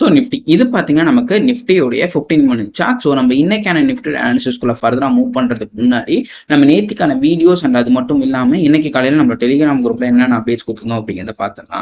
So Nifty இது பார்த்தீங்கன்னா நமக்கு நிஃப்டியோடைய ஃபிஃப்டீன் மினிட் சார்ட் ஸோ நம்ம இன்னைக்கான நிஃப்டி அனாலிசிஸ்குள்ள ஃபர்தராக மூவ் பண்ணுறதுக்கு முன்னாடி நம்ம நேற்றுக்கான வீடியோஸ் அண்ட் அது மட்டும் இல்லாமல் இன்னைக்கு காலையில் நம்ம டெலிகிராம் குரூப்ல என்னென்ன பேஜ் கொடுத்துருந்தோம் அப்படிங்கிறத பார்த்தோம்னா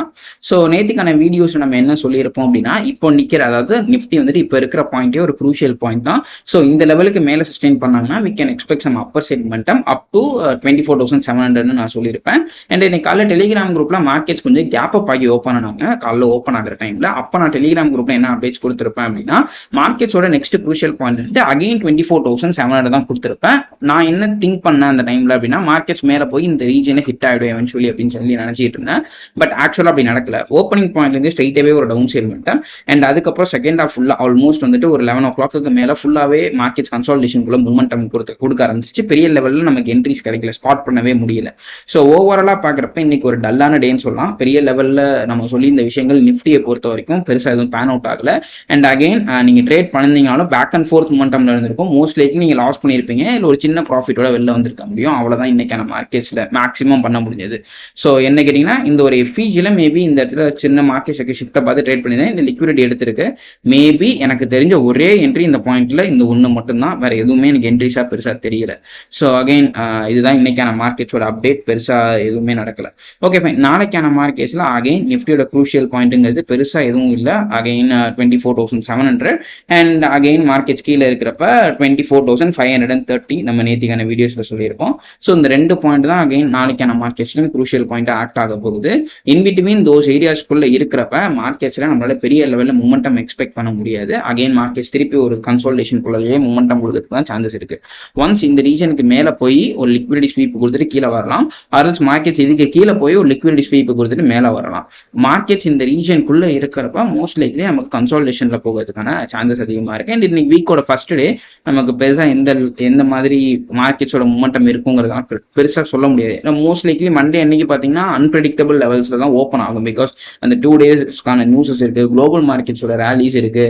ஸோ நேற்றுக்கான வீடியோஸ் நம்ம என்ன சொல்லியிருப்போம் அப்படின்னா இப்போ நிற்கிற அதாவது நிஃப்டி வந்துட்டு இப்போ இருக்கிற பாயிண்டே ஒரு குரூஷியல் பாயிண்ட் தான். ஸோ இந்த லெவலுக்கு மேலே சஸ்டெயின் பண்ணாங்கன்னா we can expect some upper செக்மெண்டம் up to twenty four thousand seven ஹண்ட்ரட்னு நான் சொல்லியிருப்பேன். அண்ட் இன்னைக்கு காலையில் டெலிகிராம் குரூப்ல மார்க்கெட்ஸ் கொஞ்சம் கேப் அப் ஆகி ஓப்பன் ஆனாங்க. காலையில் ஓப்பன் ஆகிற டைம்ல அப்போ நான் டெலிகிராம் குரூப் குரூப்ல என்ன அப்டேட்ஸ் கொடுத்துருப்பேன் அப்படின்னா மார்க்கெட்ஸோட நெக்ஸ்ட் குரூஷியல் பாயிண்ட் வந்து again twenty four thousand seven hundred தான் கொடுத்துருப்பேன். நான் என்ன திங்க் பண்ணேன் அந்த டைம்ல அப்படின்னா மார்க்கெட்ஸ் மேல போய் இந்த ரீஜனை ஹிட் ஆயிடும் எவென்ச்சுவலி அப்படின்னு சொல்லி நினைச்சிட்டு இருந்தேன். பட் ஆக்சுவலா அப்படி நடக்கல. ஓப்பனிங் பாயிண்ட்ல இருந்து ஸ்ட்ரைட்டாவே ஒரு டவுன் சேல் பண்ணிட்டேன் அண்ட் அதுக்கப்புறம் செகண்ட் ஆஃப் ஃபுல்லா ஆல்மோஸ்ட் வந்துட்டு ஒரு லெவன் ஓ கிளாக்கு மேல ஃபுல்லாவே மார்க்கெட்ஸ் கன்சால்டேஷனுக்குள்ள மூமெண்டம் கொடுத்து கொடுக்க ஆரம்பிச்சிச்சு. பெரிய லெவல்ல நமக்கு என்ட்ரிஸ் கிடைக்கல. ஸ்பாட் பண்ணவே முடியல. ஸோ ஓவராலா பாக்குறப்ப இன்னைக்கு ஒரு டல்லான டேன்னு சொல்லலாம். பெரிய லெவல்ல நம்ம சொல்லி இந்த விஷயங்கள் நிஃப்டியை பொறுத்த வரைக்கும் பெருசா எதுவும் பேன் அவுட் ஆகல அண்ட் அகைன் நீங்க ட்ரேட் பண்ணிருந்தீங்கனாலும் பேக் அண்ட் ஃபோர்த் மொமெண்டம்ல இருந்திருக்கும். மோஸ்ட் லைக் நீங்க லாஸ் பண்ணிருப்பீங்க இல்ல ஒரு சின்ன ப்ராஃபிட்டோட வெளில வந்திருக்க முடியும். அவ்வளவுதான் இன்னைக்கான மார்க்கெட்ஸ்ல மேக்ஸிமம் பண்ண முடிஞ்சது. ஸோ என்ன கேட்டீங்கன்னா இந்த ஒரு எஃபிஜில மேபி இந்த இடத்துல சின்ன மார்க்கெட் ஷிஃப்ட்டை பார்த்து ட்ரேட் பண்ணியிருந்தேன். இந்த லிக்விடிட்டி எடுத்திருக்கு. மேபி எனக்கு தெரிஞ்ச ஒரே என்ட்ரி இந்த பாயிண்ட்ல இந்த ஒன்று மட்டும்தான். வேற எதுவுமே எனக்கு என்ட்ரிஸா பெருசா தெரியல. ஸோ அகைன் இதுதான் இன்னைக்கான மார்க்கெட்ஸோட அப்டேட் பெருசா எதுவுமே நடக்கல. ஓகே ஃபைன் நாளைக்கான மார்க்கெட்ஸ்ல அகைன் நிஃப்டியோட குரூஷியல் பாயிண்ட்டுங்கிறது பெருசா எதுவும் இல்லை. Again twenty four thousand seven hundred and again markets கீழே இருக்கிறப்ப twenty four thousand five hundred and thirty நம்ம நேத்திக்கான வீடியோஸில் சொல்லியிருக்கோம் ஸோ இந்த ரெண்டு பாயிண்ட் தான் அகைன் நாளைக்கான மார்க்கெட்ஸ்ல குரூஷியல் பாயிண்ட் ஆக்ட் ஆக போகுது. இன்பிட்வீன் தோஸ் ஏரியாஸ்குள்ளே இருக்கிறப்ப மார்க்கெட்ஸ்ல நம்மளால பெரிய லெவலில் மூமெண்டம் எக்ஸ்பெக்ட் பண்ண முடியாது. அகைன் மார்க்கெட்ஸ் திருப்பி ஒரு கன்சோல்டேஷனுக்குள்ளேயே மூமெண்டம் கொடுக்கறதுக்கு தான் சான்சஸ் இருக்கு. ஒன்ஸ் இந்த ரீஜனுக்கு மேலே போய் ஒரு லிக்விடிட்டி ஸ்வீப் கொடுத்துட்டு கீழே வரலாம். ஆர்எல்ஸ் மார்க்கெட்ஸ் இதுக்கு கீழே போய் ஒரு லிக்விடிட்டி ஸ்வீப் கொடுத்துட்டு மேலே வரலாம். மார்க்கெட்ஸ் இந்த ரீஜனுக்குள்ள இருக்கிறப்ப மோஸ்ட் லைக்லி நமக்கு கன்சால்டேஷன்ல போகிறதுக்கான சான்சஸ் அதிகமா இருக்கு. அண்ட் இன்னைக்கு வீக்கோட ஃபர்ஸ்ட் டே நமக்கு பெருசா எந்த எந்த மாதிரி மார்க்கெட்ஸோட மூமெண்டம் இருக்குங்கிறதுலாம் பெருசா சொல்ல முடியாது. மோஸ்ட் லைக்லி மண்டே அன்னைக்கு பாத்தீங்கன்னா அன்பிரடிக்டபிள் லெவல்ஸ்ல தான் ஓப்பன் ஆகும் பிகாஸ் அந்த டூ டேஸ்க்கான நியூஸஸ் இருக்கு குளோபல் மார்க்கெட்ஸோட ரேலிஸ் இருக்கு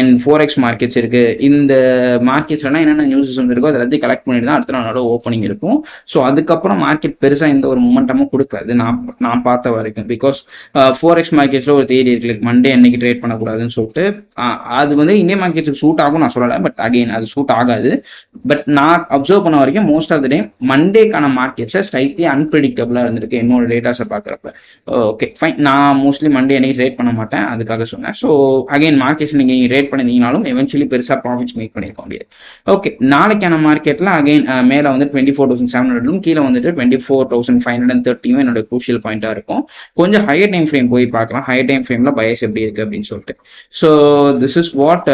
அண்ட் ஃபோர் எக்ஸ் மார்க்கெட்ஸ் இருக்கு. இந்த மார்க்கெட்ஸ்லாம் என்னென்ன நியூஸஸ் இருக்கோ அதை எல்லாத்தையும் கலெக்ட் பண்ணிட்டு தான் அடுத்த நாளோட ஓப்பனிங் இருக்கும். ஸோ அதுக்கப்புறம் மார்க்கெட் பெருசா எந்த ஒரு மூமெண்டமும் கொடுக்காது. நான் நான் பார்த்த வரைக்கும். பிகாஸ் ஃபோர் எக்ஸ் மார்க்கெட்ஸ்ல ஒரு தேதி இருக்கு. மண்டே அன்னைக்கு ட்ரேட் பண்ண பண்ணக்கூடாதுன்னு சொல்லிட்டு அது வந்து இந்தியன் மார்க்கெட்ஸுக்கு சூட் ஆகும் நான் சொல்லலை பட் அகைன் அது சூட் ஆகாது. பட் நான் அப்சர்வ் பண்ண வரைக்கும் மோஸ்ட் ஆஃப் த டைம் மண்டேக்கான மார்க்கெட்ஸை ஸ்ட்ரைட்லி அன்பிரடிக்டபிளா இருந்திருக்கு என்னோட டேட்டாஸை பார்க்குறப்ப. ஓகே ஃபைன் நான் மோஸ்ட்லி மண்டே அன்னைக்கு ட்ரேட் பண்ண மாட்டேன் அதுக்காக சொன்னேன். ஸோ அகைன் மார்க்கெட்ஸ் நீங்க ட்ரேட் பண்ணிருந்தீங்கனாலும் எவென்ச்சுவலி பெருசா ப்ராஃபிட்ஸ் மேக் பண்ணிருக்க முடியாது ஓகே நாளைக்கான மார்க்கெட்ல அகைன் மேலே வந்து டுவெண்ட்டி ஃபோர் தௌசண்ட் செவன் ஹண்ட்ரடும் கீழே வந்துட்டு twenty four thousand five hundred தேர்ட்டியும் என்னோட குரூஷியல் பாயிண்டா இருக்கும். கொஞ்சம் ஹையர் டைம் ஃப்ரேம் போய் பார்க்கலாம். ஹையர் டைம் ஃப்ரேம்ல பயஸ் எப்படி இருக்கு அப்படின்னு சொல்லிட்டு. So this is what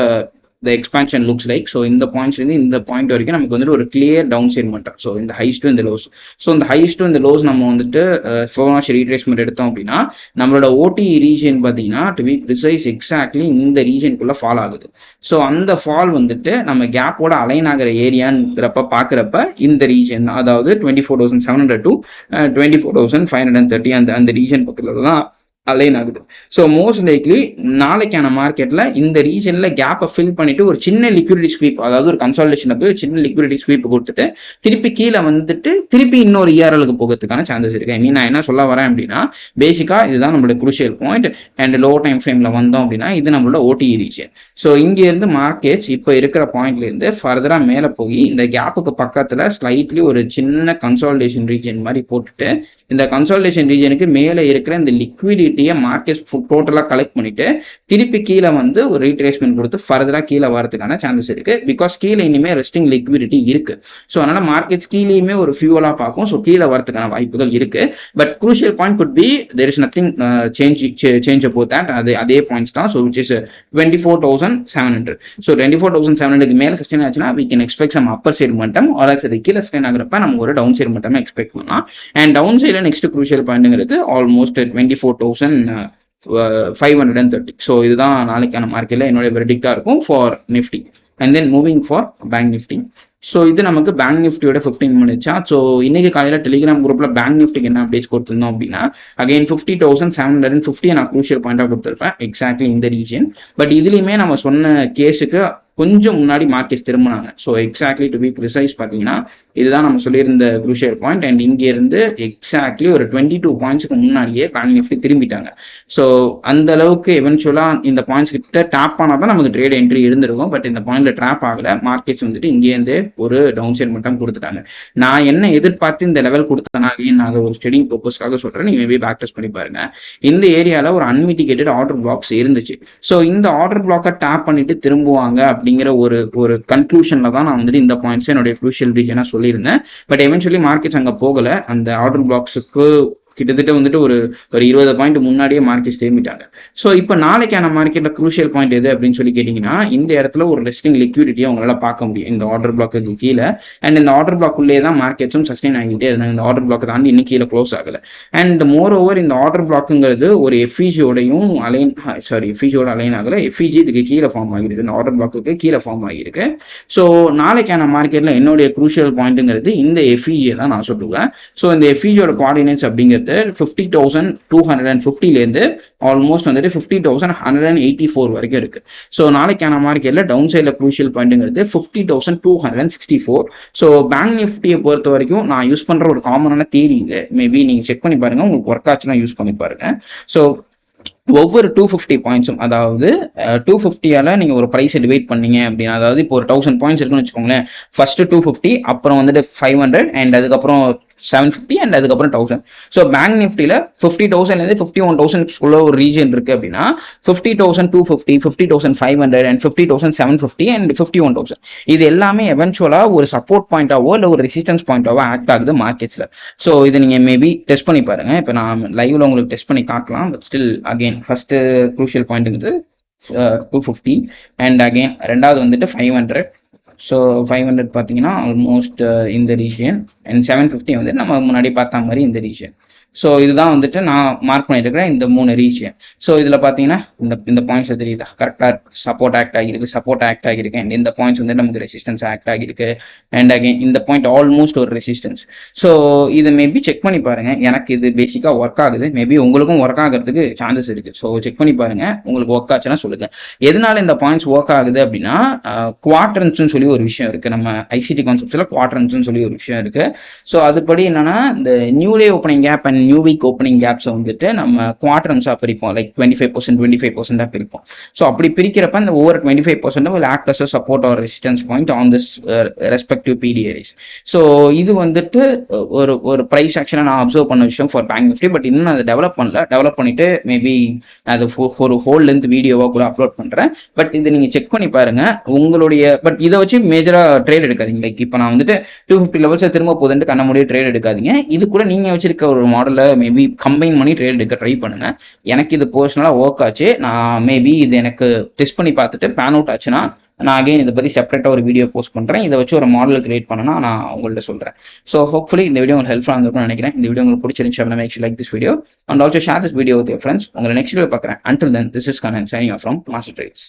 the expansion looks like so இந்த பாயிண்ட்ஸ்லேருந்து இந்த பாயிண்ட் வரைக்கும் நமக்கு வந்துட்டு ஒரு கிளியர் டவுன் சைட் மட்டும். ஸோ இந்த ஹைஸ் இந்த லோஸ் ஸோ இந்த ஹைஸ் டு இந்த லோஸ் நம்ம வந்துட்டு uh, ஃபோனாஷ் ரீட்ரேஸ்மெண்ட் எடுத்தோம் அப்படின்னா நம்மளோட ஓடி ரீஜன் பார்த்தீங்கன்னா டு பி ப்ரிசைஸ் எக்ஸாக்ட்லி இந்த ரீஜனுக்குள்ளே ஃபால் ஆகுது. ஸோ அந்த ஃபால் வந்துட்டு நம்ம கேப்போட அலைன் ஆகிற ஏரியான்றப்ப பார்க்குறப்ப இந்த ரீஜன் அதாவது twenty four thousand seven hundred to twenty four thousand five hundred and thirty அந்த அந்த ரீஜன் பக்கத்தில் தான் அலைன் ஆகுது. ஸோ மோஸ்ட் லைக்லி நாளைக்கான மார்க்கெட்ல இந்த ரீஜன்ல கேப்பை ஃபில் பண்ணிட்டு ஒரு சின்ன லிக்விடிட்டி ஸ்வீப் அதாவது ஒரு கன்சால்டேஷன் போய் ஒரு சின்ன லிக்விடிட்டி ஸ்வீப் கொடுத்துட்டு திருப்பி கீழே வந்துட்டு திருப்பி இன்னொரு இஆர்எலுக்கு போகிறதுக்கான சான்சஸ் இருக்கு. ஐ மீன் நான் என்ன சொல்ல வரேன் அப்படின்னா பேசிக்கா இதுதான் நம்மளோட crucial point and low time ஃப்ரேம்ல வந்தோம் அப்படின்னா இது நம்மளோட ஓடி ரீஜன் ஸோ இங்க இருந்து மார்க்கெட்ஸ் இப்போ இருக்கிற பாயிண்ட்ல இருந்து ஃபர்தரா மேல போய் இந்த கேப்புக்கு பக்கத்துல ஸ்லைட்லி ஒரு சின்ன கன்சால்டேஷன் ரீஜன் மாதிரி போட்டுட்டு இந்த கன்சால்டேஷன் ரீஜனுக்கு மேலே இருக்கிற இந்த லிக்விடிட்டியை மார்க்கெட் டோட்டலாக கலெக்ட் பண்ணிட்டு திருப்பி கீழே வந்து ஒரு ரீட்ரேஸ்மெண்ட் கொடுத்து ஃபர்தராக கீழே வரதுக்கான சான்சஸ் இருக்கு. பிகாஸ் கீழே இனிமே ரெஸ்டிங் லிக்விடிட்டி இருக்கு. ஸோ அதனால மார்க்கெட்ஸ் கீழேயுமே ஒரு ஃபியூவலாக பார்க்கும். ஸோ கீழே வரதுக்கான வாய்ப்புகள் இருக்கு. But crucial point good be there is nothing change change அப்போ தேட் அது அதே பாயிண்ட்ஸ் தான். So which is twenty four thousand seven hundred so twenty four thousand seven hundred மேலே சஸ்டெயின் ஆச்சுன்னா we can expect some upper side மட்டும் or else அது கீழே sustain ஆகிறப்ப நம்ம ஒரு டவுன் சைடு மட்டும் எக்ஸ்பெக்ட் பண்ணலாம். அண்ட் டவுன் சைடில் next crucial பாயிண்ட்ங்கிறது almost twenty four thousand five hundred and thirty so இதுதான் நாளைக்கான மார்க்கெட்டில் என்னுடைய வெர்டிக்டாக இருக்கும் for Nifty and then moving for bank Nifty so இது நமக்கு பேங்க் நிஃப்டியோட ஃபிஃப்டீன் முடிச்சா ஸோ இன்னைக்கு காலையில் டெலிகிராம் குரூப்ல பேங்க் நிஃப்டிக்கு என்ன அப்டேட்ஸ் கொடுத்துருந்தோம் அப்படின்னா again fifty thousand seven hundred and fifty நான் க்ரூஷியல் பாயிண்டாக கொடுத்துருப்பேன் எக்ஸாக்ட்லி இந்த ரீஜன் பட் இதுலையுமே நம்ம சொன்ன கேஸுக்கு கொஞ்சம் முன்னாடி markets திரும்பினாங்க. So exactly to be precise பார்த்தீங்கன்னா இதுதான் நம்ம சொல்லியிருந்த குரூஷியல் பாயிண்ட் அண்ட் இங்கே இருந்து எக்ஸாக்ட்லி ஒரு டுவெண்ட்டி டூ பாயிண்ட்ஸ்க்கு முன்னாடியே பேங்க் நிஃப்டி திரும்பிட்டாங்க. ஸோ அந்த அளவுக்கு எவென்ச்சுவலாக இந்த பாயிண்ட்ஸ் கிட்ட டேப் ஆனால் தான் நமக்கு ட்ரேட் என்ட்ரி இருந்திருக்கும். பட் இந்த பாயிண்ட்ல ட்ராப் ஆகல. மார்க்கெட்ஸ் வந்துட்டு இங்கேருந்து ஒரு டவுன் சைட் மட்டும் கொடுத்துட்டாங்க. நான் என்ன எதிர்பார்த்து இந்த லெவல் கொடுத்தேன்னா நான் ஒரு ஸ்டெடிங் பர்பஸ்க்காக சொல்றேன். நீங்க மேபி பேக் டெஸ்ட் பண்ணி பாருங்க. இந்த ஏரியால ஒரு அன்மிட்டிகேட்டட் ஆர்டர் பிளாக்ஸ் இருந்துச்சு. ஸோ இந்த ஆர்டர் பிளாக்கை டேப் பண்ணிட்டு திரும்புவாங்க அப்படிங்கிற ஒரு ஒரு கன்க்ளூஷன்ல தான் நான் வந்துட்டு இந்த பாயிண்ட்ஸ் என்னுடைய க்ரூஷியல் ரீஜனா சொல்லியிருந்தேன். பட் எவென்ச்சுவலி மார்க்கெட்ஸ் அங்கே போகல. அந்த ஆர்டர் பிளாக்ஸுக்கு கிட்டத்தட்ட வந்துட்டு ஒரு ஒரு இருபது பாயிண்ட் முன்னாடியே மார்க்கெட் திரும்பிட்டாங்க. ஸோ இப்போ நாளைக்கான மார்க்கெட்ல குரூஷியல் பாயிண்ட் எது அப்படின்னு சொல்லி கேட்டீங்கன்னா இந்த இடத்துல ஒரு ரெஸ்டிங் லிக்விடிட்டியை உங்களால பார்க்க முடியும். இந்த ஆர்டர் பிளாக்கு கீழே. அண்ட் இந்த ஆர்டர் பிளாக்குள்ளே தான் மார்க்கெட்ஸும் சஸ்டெயின் ஆகிட்டே இருந்தாங்க. இந்த ஆர்டர் பிளாக் தாண்டி இன்னும் கீழே க்ளோஸ் ஆகல. அண்ட் மோர் ஓவர் இந்த ஆர்டர் பிளாக்குங்கிறது ஒரு எஃபிஜியோடையும் அலைன் சாரி எஃபிஜியோட அலைன் ஆகல. எஃபிஜி இதுக்கு கீழே ஃபார்ம் ஆகிருக்கு. இந்த ஆர்டர் பிளாக்கு கீழே ஃபார்ம் ஆகிருக்கு. ஸோ நாளைக்கான மார்க்கெட்ல என்னுடைய குரூஷியல் பாயிண்ட்டுங்கிறது இந்த எஃபிஜியை தான் நான் சொல்லுவேன். ஸோ இந்த எஃபிஜியோட கோஆர்டினேட்ஸ் அப்படிங்கிறது வந்துட்டு fifty thousand two hundred and ஃபிஃப்டிலேருந்து almost வந்துட்டு fifty thousand hundred and eighty four வரைக்கும் இருக்கு. ஸோ நாளைக்கான மார்க்கெட்ல டவுன் சைடில் crucial பாயிண்ட்ங்கிறது fifty thousand two hundred and sixty four so bank நிஃப்டியை பொறுத்த வரைக்கும் நான் யூஸ் பண்ணுற ஒரு காமனான தேரி இது மேபி நீங்கள் செக் பண்ணி பாருங்க. உங்களுக்கு ஒர்க் ஆச்சுன்னா யூஸ் பண்ணி பாருங்க. ஸோ ஒவ்வொரு டூ ஃபிஃப்டி பாயிண்ட்ஸும் அதாவது டூ ஃபிஃப்டியால நீங்க ஒரு ப்ரைஸ் டிவைட் பண்ணீங்க அப்படின்னா அதாவது இப்போ ஒரு தௌசண்ட் பாயிண்ட்ஸ் இருக்குன்னு வச்சுக்கோங்களேன். ஃபர்ஸ்ட் டூ ஃபிஃப்டி அப்புறம் வந்துட்டு ஃபைவ் ஹண்ட்ரட் அண்ட் அதுக்கப்புறம் செவன் ஃபிஃப்டி அண்ட் அதுக்கப்புறம் தௌசண்ட் ஸோ பேங்க் நிஃப்டியில் ஃபிஃப்டி தௌசண்ட்லேருந்து ஃபிஃப்டி ஒன் தௌசண்ட்ஸ்குள்ள ஒரு ரீஜன் இருக்கு அப்படின்னா fifty thousand two fifty fifty thousand five hundred and fifty thousand seven fifty and fifty one thousand இது எல்லாமே எவென்ச்சுவலாக ஒரு சப்போர்ட் பாயிண்டாவோ இல்லை ஒரு ரெசிஸ்டன்ஸ் பாயிண்டாவோ ஆக்ட் ஆகுது மார்க்கெட்ஸில் ஸோ இது நீங்கள் மேபி டெஸ்ட் பண்ணி பாருங்க. இப்போ நான் லைவ்ல உங்களுக்கு டெஸ்ட் பண்ணி காட்டலாம். But still again first crucial பாயிண்ட்டுங்கிறது two fifty and again ரெண்டாவது வந்துட்டு five hundred so five hundred பார்த்தீங்கன்னா ஆல்மோஸ்ட் uh, இந்த ரீஜியன் அண்ட் செவன் ஃபிஃப்டி வந்து நம்ம முன்னாடி பார்த்த மாதிரி இந்த ரீஜியன் ஸோ இதுதான் வந்துட்டு நான் மார்க் பண்ணியிருக்கிறேன் இந்த மூணு ரீஜியன் ஸோ இதில் பார்த்தீங்கன்னா இந்த இந்த பாயிண்ட்ஸ் தெரியுதா? கரெக்டாக சப்போர்ட் ஆக்ட் ஆகிருக்கு சப்போர்ட் ஆக்ட் ஆகிருக்கு அண்ட் இந்த பாயிண்ட்ஸ் வந்து நமக்கு ரெசிஸ்டன்ஸ் ஆக்ட் ஆகிருக்கு அண்ட் அகைன் இந்த பாயிண்ட் ஆல்மோஸ்ட் ஒரு ரெசிஸ்டன்ஸ் ஸோ இதை மேபி செக் பண்ணி பாருங்க. எனக்கு இது பேசிக்காக ஒர்க் ஆகுது. மேபி உங்களுக்கும் ஒர்க் ஆகிறதுக்கு சான்சஸ் இருக்கு. ஸோ செக் பண்ணி பாருங்க. உங்களுக்கு ஒர்க் ஆச்சுன்னா சொல்லுங்க. எதனால இந்த பாயிண்ட்ஸ் ஒர்க் ஆகுது அப்படின்னா குவாட்ரன்ஸ்னு சொல்லி ஒரு விஷயம் இருக்கு. நம்ம ஐசிடி கான்செப்ட்ல குவாட்ரன்ஸ்னு சொல்லி ஒரு விஷயம் இருக்கு. ஸோ அதுபடி என்னன்னா இந்த நியூலே opening gap and new week opening கேப்ஸை வந்துட்டு நம்ம குவார்டர்ஸாக பிரிப்போம். Like twenty five percent twenty five பர்சன்டாக பிரிப்போம். ஸோ அப்படி பிரிக்கிறப்ப அந்த over twenty five percent will act as support support resistance point on this respective uh, so இது வந்துட்டு uh, ஒரு ஒரு ப்ரைஸ் ஆக்ஷனை நான் அப்சர்வ் பண்ண விஷயம் ஃபார் பேங்க் நிஃப்டி பட் இன்னும் அதை டெவலப் பண்ணல. டெவலப் பண்ணிட்டு மேபி அது ஒரு ஹோல் லென்த் வீடியோவாக கூட அப்லோட் பண்ணுறேன் பட் இது நீங்கள் செக் பண்ணி பாருங்க. உங்களுடைய பட் இதை வச்சு மேஜராக ட்ரேட் எடுக்காதீங்க. லைக் இப்போ நான் வந்துட்டு டூ ஃபிஃப்டி லெவல்ஸை திரும்ப போதுன்ட்டு கண்ண முடிய ட்ரேட் எடுக்காதீங்க. இது கூட நீங்கள் வச்சிருக்க ஒரு மாடல் மேபி கம்பைன் பண்ணி ட்ரேட் எடுக்க ட்ரை பண்ணுங்க. எனக்கு இது பர்சனலாக ஒர்க் ஆச்சு. நான் மேபி இது எனக்கு டெஸ்ட் பண்ணி பார்த்துட்டு பேன் அவுட் ஆச்சுன்னா நான் அகைன் இதை பற்றி செப்பரேட்டாக ஒரு வீடியோ போஸ்ட் பண்ணுறேன் இதை வச்சு ஒரு மாடல் கிரியேட் பண்ணனா நான் உங்கள்கிட்ட சொல்கிறேன் ஸோ ஹோப்ஃபுல்லி இந்த வீடியோ உங்களுக்கு ஹெல்ப்ஃபுல்லாக இருந்திருக்கும்னு நினைக்கிறேன். இந்த வீடியோ உங்களுக்கு பிடிச்சிருந்துச்சு அப்படின்னா like this video and also share this video with friends உங்களை நெக்ஸ்ட் வீடியோ பார்க்குறேன். Until then this is Kanan signing from Master Trades